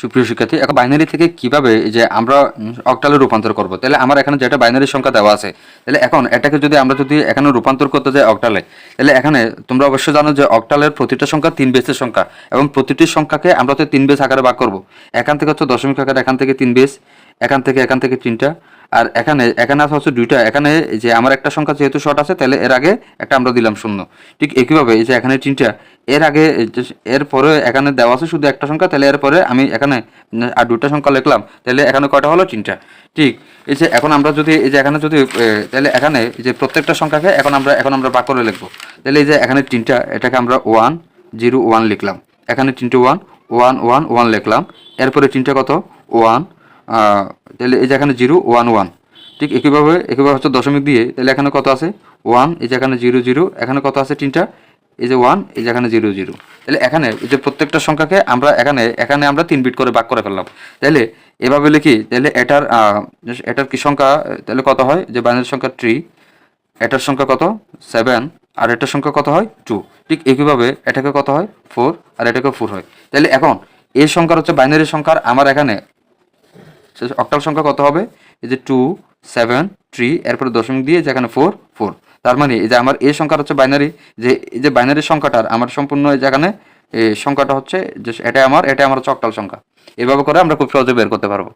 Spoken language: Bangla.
সুপ্রিয় শিক্ষার্থী, এখন বাইনারি থেকে কীভাবে যে আমরা অক্টালে রূপান্তর করব? তাহলে আমার এখানে যেটা বাইনারি সংখ্যা দেওয়া আছে, তাহলে এখন এটাকে যদি আমরা যদি এখানে রূপান্তর করতে যাই অক্টালে তাহলে এখানে তোমরা অবশ্যই জানো যে অক্টালের প্রতিটা সংখ্যা তিন বেসের সংখ্যা, এবং প্রতিটি সংখ্যাকে আমরা তো তিন বেস আকারে ভাগ করব। এখান থেকে হচ্ছে দশমিক আকারে, এখান থেকে তিন বেস এখান থেকে এখান থেকে তিনটা, আর এখানে এখানে আছে হচ্ছে দুইটা, এখানে যে আমার একটা সংখ্যা যেহেতু শর্ট আছে, তাহলে এর আগে একটা আমরা দিলাম শূন্য। ঠিক একইভাবে যে এখানে তিনটা এর আগে এই যে এর পরে এখানে দেওয়া আছে শুধু একটা সংখ্যা, তাহলে এর পরে আমি এখানে আর দুটা সংখ্যা লিখলাম, তাহলে এখানে কয়টা হলো? তিনটা। ঠিক, এই যে এখন আমরা যদি, এই যে এখানে যদি তাহলে এখানে যে প্রত্যেকটা সংখ্যাকে এখন আমরা এখন আমরা ভাগ করে লিখব। তাহলে এই যে এখানে তিনটা, এটাকে আমরা ওয়ান জিরো ওয়ান লিখলাম। এখানে তিনটে ওয়ান ওয়ান ওয়ান ওয়ান লিখলাম। এরপরে তিনটা কত? ওয়ান তাহলে এই যে এখানে জিরো ওয়ান ওয়ান ঠিক একইভাবে একইভাবে হচ্ছে দশমিক দিয়ে, তাহলে এখানে কত আছে? ওয়ান এই যে এখানে জিরো জিরো এখানে কত আছে? তিনটা। এই যে ওয়ান এই যে এখানে জিরো জিরো তাহলে এখানে এই যে প্রত্যেকটা সংখ্যাকে আমরা এখানে এখানে আমরা তিন বিট করে ভাগ করে ফেললাম। তাহলে এভাবে লিখি, তাহলে এটার এটার কি সংখ্যা, তাহলে কত হয়? যে বাইনারি সংখ্যা থ্রি এটার সংখ্যা কত? সেভেন আর এটার সংখ্যা কত হয়? টু ঠিক একইভাবে এটাকে কত হয়? ফোর আর এটাকে ফোর হয়। তাহলে এখন এই সংখ্যার হচ্ছে বাইনারি সংখ্যার, আমার এখানে অক্টাল সংখ্যা কত হবে? এই যে টু সেভেন থ্রি এরপরে দশমিক দিয়ে যেখানে ফোর ফোর তার মানে এই যে আমার এই সংখ্যাটা হচ্ছে বাইনারি যে এই যে বাইনারি সংখ্যাটার আমার সম্পূর্ণ এই যেখানে সংখ্যাটা হচ্ছে যে এটা আমার এটা আমার চকটাল সংখ্যা। এভাবে করে আমরা খুব সহজে বের করতে পারব।